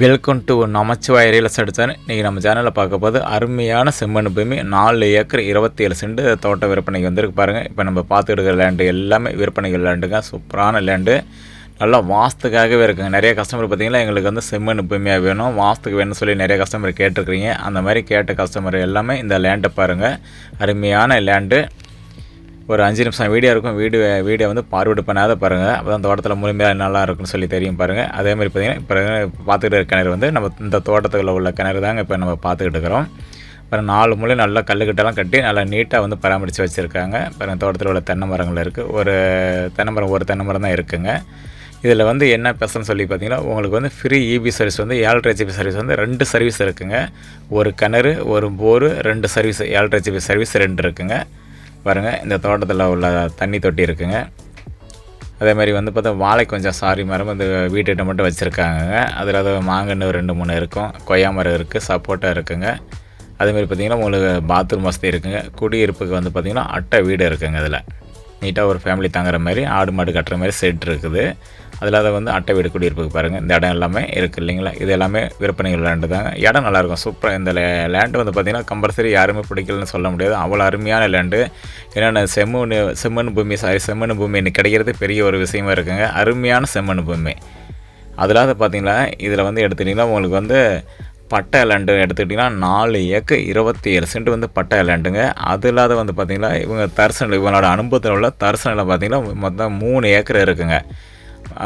Welcome to Namachivay real estate channel இன்றைக்கி நம்ம சேனலில் பார்க்க போது அருமையான செம்மண் பூமி. நாலு ஏக்கர் இருபத்தி ஏழு சென்ட் தோட்ட விற்பனைக்கு வந்திருக்கு பாருங்கள் இப்போ நம்ம பார்த்துக்கிட்டு லேண்டு எல்லாமே விற்பனைக்கு லேண்டுங்க சூப்பரான லேண்டு நல்லா வாஸ்துக்காகவே இருக்குங்க. நிறைய கஸ்டமர் பார்த்தீங்கன்னா எங்களுக்கு வந்து செம்மண் பூமியாக வேணும். வாஸ்துக்கு வேணும்னு சொல்லி நிறைய கஸ்டமர் கேட்டிருக்கிறீங்க. அந்த மாதிரி கேட்ட கஸ்டமர் எல்லாமே இந்த லேண்டை பாருங்கள் அருமையான லேண்டு ஒரு அஞ்சு நிமிஷம் வீடியோ இருக்கும். வீடியோ வீடியோ வந்து பார்வையிட்டு பண்ணாத பாருங்கள் அப்போ தான் தோட்டத்தில் முழுமையாக நல்லா இருக்கும்னு சொல்லி தெரியும் பாருங்கள் அதே மாதிரி பார்த்தீங்கன்னா இப்போ பார்த்துக்கிட்டு கிணறு வந்து நம்ம இந்த தோட்டத்தில் உள்ள கிணறு தாங்க இப்போ நம்ம பார்த்துக்கிட்டு இருக்கிறோம். அப்புறம் நாலு மூலையும் நல்லா கல்லுக்கிட்டெல்லாம் கட்டி நல்லா நீட்டாக வந்து பராமரித்து வச்சுருக்காங்க. அப்புறம் தோட்டத்தில் உள்ள தென்னை மரங்கள் இருக்குது ஒரு தென்னை மரம் ஒரு தென்னை மரம் தான் இருக்குங்க. இதில் வந்து என்ன பேசணும்னு சொல்லி பார்த்தீங்கன்னா உங்களுக்கு வந்து ஃப்ரீ இபி சர்வீஸ் வந்து ஏழரை ஜிபி சர்வீஸ் வந்து ரெண்டு சர்வீஸ் இருக்குங்க. ஒரு கிணறு ஒரு போரு ரெண்டு சர்வீஸ் ஏழரை ஜிபி சர்வீஸ் ரெண்டு இருக்குங்க. பாருங்கள் இந்த தோட்டத்தில் உள்ள தண்ணி தொட்டி இருக்குங்க. அதே மாதிரி வந்து பார்த்தா வாழை கொஞ்சம் சாரி மரம் அந்த வீட்டுக்கிட்ட மட்டும் வச்சுருக்காங்க அதில் அது மாங்கன்று ரெண்டு மூணு இருக்கும். கொய்யா மரம் இருக்குது சப்போட்டா இருக்குங்க. அதேமாதிரி பார்த்திங்கன்னா உங்களுக்கு பாத்ரூம் வசதி இருக்குங்க. குடியிருப்புக்கு வந்து பார்த்திங்கன்னா அட்டை வீடு இருக்குங்க அதில் நீட்டாக ஒரு ஃபேமிலி தங்குற மாதிரி ஆடு மாடு கட்டுற மாதிரி செட் இருக்குது. அதில் அதை வந்து அட்டை வீடு குடியிருப்புக்கு பாருங்கள் இந்த இடம் எல்லாமே இருக்குது இல்லைங்களா? இது எல்லாமே விற்பனைகள் லேண்டு தாங்க. இடம் நல்லாயிருக்கும் சூப்பராக இந்த லேண்டு வந்து பார்த்திங்கன்னா கம்பல்சரி யாருமே பிடிக்கலன்னு சொல்ல முடியாது. அவ்வளோ அருமையான லேண்டு ஏன்னா செம்மண் செம்மண் பூமி சாரி செம்மண் பூமி இன்னைக்கு கிடைக்கிறது பெரிய ஒரு விஷயமா இருக்குங்க. அருமையான செம்மண் பூமி. அதில் பார்த்தீங்கன்னா இதில் வந்து எடுத்துட்டிங்கன்னா உங்களுக்கு வந்து பட்டை லேண்டு எடுத்துக்கிட்டிங்கன்னா நாலு ஏக்கர் இருபத்தி ஏழு சென்ட் வந்து பட்டை லேண்டுங்க அது இல்லாத வந்து பார்த்திங்கன்னா இவங்க தரிசனம் இவங்களோட அனுபவத்தில் உள்ள தரிசனில் பார்த்திங்கன்னா மொத்தம் மூணு ஏக்கர் இருக்குங்க.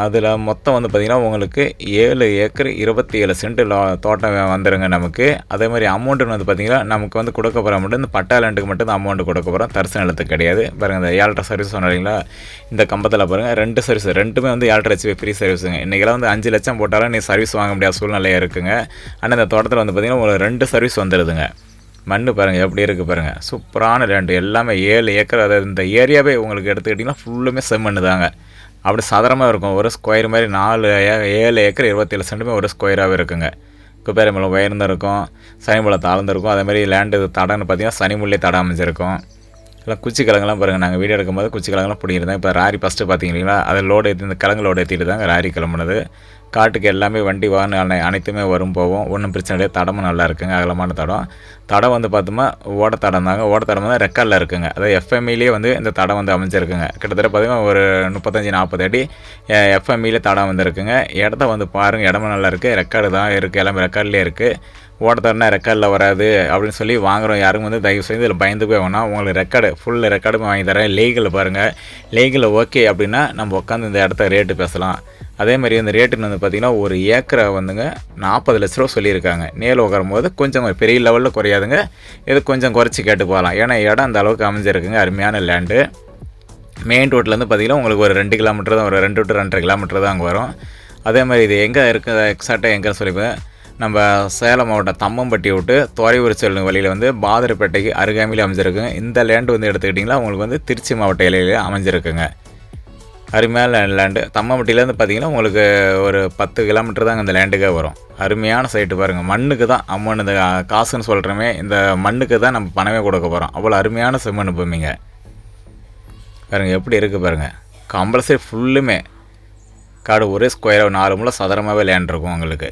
அதில் மொத்தம் வந்து பார்த்திங்கன்னா உங்களுக்கு ஏழு ஏக்கர் இருபத்தி ஏழு சென்ட் தோட்டம் வந்துடுங்க நமக்கு. அதே மாதிரி அமௌண்ட்டுன்னு வந்து பார்த்திங்கன்னா நமக்கு வந்து கொடுக்க போகிற மட்டும் இந்த பட்டா லேண்டுக்கு மட்டும் தான் அமௌண்ட் கொடுக்க போகிறோம் தரிசன நிலத்துக்கு கிடையாது. பாருங்கள் இந்த ஏழரை சர்வீஸ் சொன்னீங்களா இந்த கம்பத்தில் பாருங்கள் ரெண்டு சர்வீஸ் ரெண்டுமே வந்து ஏழரை ஹெச்பி ஃப்ரீ சர்வீஸுங்க இன்றைக்கெல்லாம் வந்து அஞ்சு லட்சம் போட்டாலும் நீ சர்வீஸ் வாங்க முடியாத சூழ்நிலையாக இருக்குங்க. ஆனால் இந்த தோட்டத்தில் வந்து பார்த்திங்கன்னா உங்களுக்கு ரெண்டு சர்வீஸ் வந்துடுதுங்க மண் பாருங்கள் எப்படி இருக்குது பாருங்கள் சூப்பரான லேண்டு எல்லாமே ஏழு ஏக்கர் அதாவது இந்த ஏரியாவே உங்களுக்கு எடுத்துக்கிட்டிங்கன்னா ஃபுல்லுமே செம்மண்ணு தாங்க. அப்படி சதுரமாக இருக்கும். ஒரு ஸ்கொயர் மாதிரி நாலு ஏழு ஏக்கர் இருபத்தேழு சென்ட்டுமே ஒரு ஸ்கொயராகவே இருக்குங்க. குப்பேரமலம் உயர்ந்திருக்கும் சனிமலை தாழ்ந்துருக்கும். அதே மாதிரி லேண்டு தடம்னு பார்த்தீங்கன்னா சனிமுல்லே தடம் அமைஞ்சிருக்கும். இல்லை குச்சி கிழங்குலாம் பாருங்கள் நாங்கள் வீடியோ எடுக்கும்போது குச்சி கிழங்குலாம் பிடிக்கிறேன் இப்போ ராரி ஃபஸ்ட்டு பார்த்தீங்கன்னா அதை லோடு ஏற்றி இந்த கிழங்கு லோடு ஏற்றிட்டு தாங்க ராரி கிளம்புனது. காட்டுக்கு எல்லாமே வண்டி வாகனம் அனை அனைத்துமே வரும் போவோம் ஒன்றும் பிரச்சனை இல்லை தடமும் நல்லா இருக்குங்க. அகலமான தடம். தடம் வந்து பார்த்தோம்னா ஓட தடம் தாங்க. ஓட தடம் வந்து ரெக்கார்டில் இருக்குங்க. அதாவது எஃப்எம்இலேயே வந்து இந்த தடம் வந்து அமைஞ்சிருக்குங்க. கிட்டத்தட்ட பார்த்தீங்கன்னா ஒரு முப்பத்தஞ்சு நாற்பது அடி எஃப்எம்இலே தடம் வந்துருக்குங்க. இடத்த வந்து பாருங்கள் இடமும் நல்லா இருக்குது ரெக்கார்டு தான் இருக்குது எல்லாமே ரெக்கார்ட்லேயே இருக்குது ஓட்டத்தடனா ரெக்கார்டில் வராது அப்படின்னு சொல்லி வாங்குறோம் யாரும் வந்து தயவு செய்து இதில் பயந்து போய் வேணாம். உங்களுக்கு ரெக்கார்டு ஃபுல் ரெக்கார்டுமே வாங்கி தரேன். லீகலில் பாருங்கள் லீகலில் ஓகே அப்படின்னா நம்ம உட்காந்து இந்த இடத்த ரேட்டு பேசலாம். அதே மாதிரி இந்த ரேட்டுன்னு வந்து பார்த்திங்கன்னா ஒரு ஏக்கரை வந்துங்க நாற்பது லட்ச ரூபா சொல்லியிருக்காங்க. நேரில் உட்காரும்போது கொஞ்சம் பெரிய லெவலில் குறையாதுங்க. இது கொஞ்சம் குறைச்சி கேட்டு போகலாம். ஏன்னா இடம் அந்த அளவுக்கு அமைஞ்சிருக்குங்க. அருமையான லேண்டு மெயின் ரோட்லேருந்து பார்த்திங்கன்னா உங்களுக்கு ஒரு ரெண்டு கிலோமீட்டர் தான் ஒரு ரெண்டு டு ரெண்டரை கிலோமீட்டர் தான் அங்கே வரும். அதே மாதிரி இது எங்கே இருக்குது எக்ஸாக்டாக எங்கே சொல்லிப்பேன் நம்ம சேலம் மாவட்டம் தம்மம்பட்டி விட்டு துறையூர் செல்லும் வழியில் வந்து பாதரப்பேட்டைக்கு அருகாமையில் அமைஞ்சிருக்குங்க. இந்த லேண்டு வந்து எடுத்துக்கிட்டிங்கன்னா உங்களுக்கு வந்து திருச்சி மாவட்ட இலையில அமைஞ்சிருக்குங்க. அருமையான லேண்டு தம்மம்பட்டியிலேருந்து பார்த்தீங்கன்னா உங்களுக்கு ஒரு பத்து கிலோமீட்டர் தாங்க இந்த லேண்டுக்கே வரும். அருமையான சைட்டு பாருங்கள் மண்ணுக்கு தான் அம்மன் இந்த காசுன்னு சொல்கிறோமே இந்த மண்ணுக்கு தான் நம்ம பணமே கொடுக்க போகிறோம் அவ்வளோ அருமையான செம்மண் பூமிங்க. பாருங்கள் எப்படி இருக்குது பாருங்கள் கம்பல்சரி ஃபுல்லுமே காடு ஒரே ஸ்கொயராக நாலு முழு சதுரமாகவே லேண்ட் இருக்கும் உங்களுக்கு.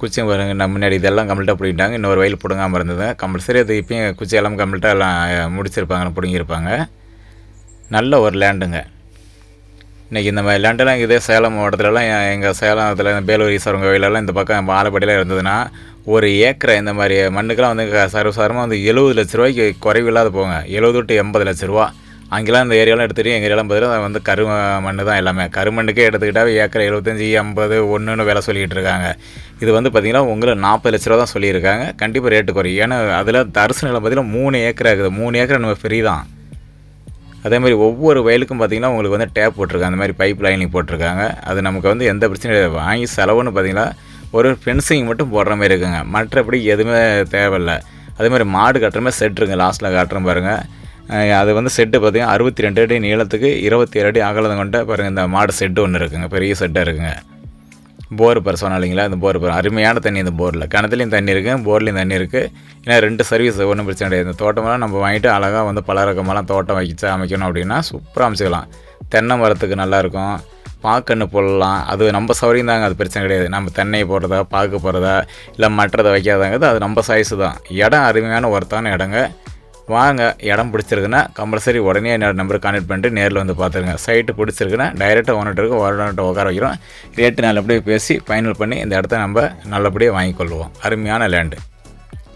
குச்சி பாருங்க நம்ம முன்னாடி இதெல்லாம் கம்ப்ளீட்டாக பிடிக்கிட்டாங்க இன்னொரு வயல் பிடுங்காமல் இருந்தது கம்பல்சரி அது இப்பயும் குச்சி எல்லாம் கம்ப்ளீட்டாக எல்லாம் முடிச்சிருப்பாங்க பிடுங்கியிருப்பாங்க. நல்ல ஒரு லேண்டுங்க இன்றைக்கி இந்த மாதிரி லேண்டெல்லாம் இதே சேலம் மாவட்டத்துலலாம் எங்கள் சேலத்தில் பேலூர் ஈஸ்வரன் கோயிலெல்லாம் இந்த பக்கம் ஆலப்பட்டியில் இருந்ததுன்னா ஒரு ஏக்கரை இந்த மாதிரி மண்ணுக்கெல்லாம் வந்து சர்வசாரமாக வந்து எழுபது லட்ச ரூபாய்க்கு குறைவில்லாத போங்க. எழுபது டு எண்பது லட்ச ரூபா. அங்கெல்லாம் இந்த ஏரியாலாம் எடுத்துகிட்டு எங்கள் ஏரியாலாம் பார்த்தீங்கன்னா வந்து கரு மண் தான் எல்லாமே. கருமண்ணுக்கே எடுத்துக்கிட்டால் ஏக்கரை எழுபத்தஞ்சி ஐம்பது ஒன்றுன்னு விலை சொல்லிக்கிட்டு இருக்காங்க. இது வந்து பார்த்திங்கன்னா உங்களை நாற்பது லட்ச ரூபா தான் சொல்லியிருக்காங்க. கண்டிப்பாக ரேட்டு குறையும். ஏன்னா அதில் தரிசு நிலம் பார்த்திங்கன்னா மூணு ஏக்கர் ஆகுது மூணு ஏக்கர் நம்ம ஃப்ரீ தான். அதே மாதிரி ஒவ்வொரு வயலுக்கும் பார்த்திங்கன்னா உங்களுக்கு வந்து டேப் போட்டிருக்காங்க. அந்த மாதிரி பைப் லைனிங் போட்டிருக்காங்க. அது நமக்கு வந்து எந்த பிரச்சனையும் வாங்கி செலவுன்னு பார்த்திங்கன்னா ஒரு ஃபென்சிங் மட்டும் போடுற மாதிரி இருக்குங்க. மற்றபடி எதுவுமே தேவையில்லை. அதே மாதிரி மாடு கட்டுற மாதிரி செட் இருக்குங்க. லாஸ்ட்டில் காட்டுற பாருங்கள் அது வந்து செட்டு பார்த்திங்கன்னா அறுபத்தி ரெண்டு அடி நீளத்துக்கு இருபத்தி ஏழு அடி அகலம் கொண்ட பாருங்கள் இந்த மாடு செட்டு ஒன்று இருக்குங்க. பெரிய செட்டாக இருக்குங்க. போர் பர் சொன்னா இல்லைங்களா? இந்த போர் பர் அருமையான தண்ணி இந்த போரில். கிணத்துலையும் தண்ணி இருக்குது போர்லேயும் தண்ணி இருக்குது ஏன்னா ரெண்டு சர்வீஸ் ஒன்றும் பிரச்சனை கிடையாது. இந்த தோட்டமெல்லாம் நம்ம வாங்கிட்டு அழகாக வந்து பல ரகமெல்லாம் தோட்டம் வைக்க அமைக்கணும் அப்படின்னா சூப்பராக அமைச்சிக்கலாம். தென்னை மரத்துக்கு நல்லாயிருக்கும் பாக்கன்னு போடலாம். அது நம்ம சௌரியம் தாங்க அது பிரச்சனை கிடையாது. நம்ம தென்னை போடுறதா பாக்கு போடுறதா இல்லை மற்றதை வைக்காதாங்கிறது அது நம்ம சைஸு தான். இடம் அருமையான ஒருத்தான இடங்க. வாங்க இடம் பிடிச்சிருக்குன்னா கம்பல்சரி உடனே என்னோட நம்பருக்கு கான்டெக்ட் பண்ணிட்டு நேரில் வந்து பார்த்துருங்க. சைட்டு பிடிச்சிருக்குன்னா டைரெக்டாக ஓனர்கிட்ட ஓனர்கிட்ட உட்கார வைக்கிறோம். ரேட்டு நல்லபடியாக பேசி ஃபைனல் பண்ணி இந்த இடத்த நம்ம நல்லபடியாக வாங்கிக்கொள்வோம். அருமையான லேண்டு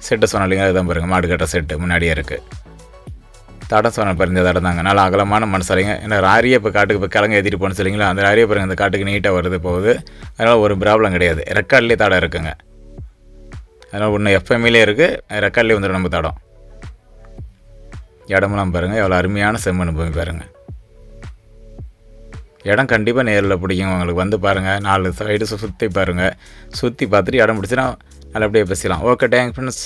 செட்டு சொன்ன இல்லைங்க அதுதான் பாருங்க மாடு கட்ட செட்டு முன்னாடியே இருக்குது தடம் சொன்ன பாருங்க இந்த தடம் தாங்க. நல்லா அகலமான மனசாலிங்க ஏன்னா ராரியை இப்போ காட்டுக்கு இப்போ கிழங்கு ஏற்றிட்டு போகணும் சொல்லிங்களா அந்த ராரியை பாருங்க இந்த காட்டுக்கு நீட்டாக வருது போகுது. அதனால் ஒரு ப்ராப்ளம் கிடையாது. ரெக்கார்ட்லேயே தடம் இருக்குங்க. அதனால் ஒன்று எஃப்எம்இலே இருக்குது ரெக்கார்ட்லேயே வந்துடும் நம்ம தடம். இடமெல்லாம் பாருங்கள் எவ்வளோ அருமையான செம்மண் பூமி பாருங்கள் இடம் கண்டிப்பாக நேரில் பிடிக்கும். உங்களுக்கு வந்து பாருங்கள் நாலு சைடு சுற்றி பாருங்கள் சுற்றி பார்த்துட்டு இடம் பிடிச்சினா நல்லபடியாக பேசிக்கலாம். Okay thank friends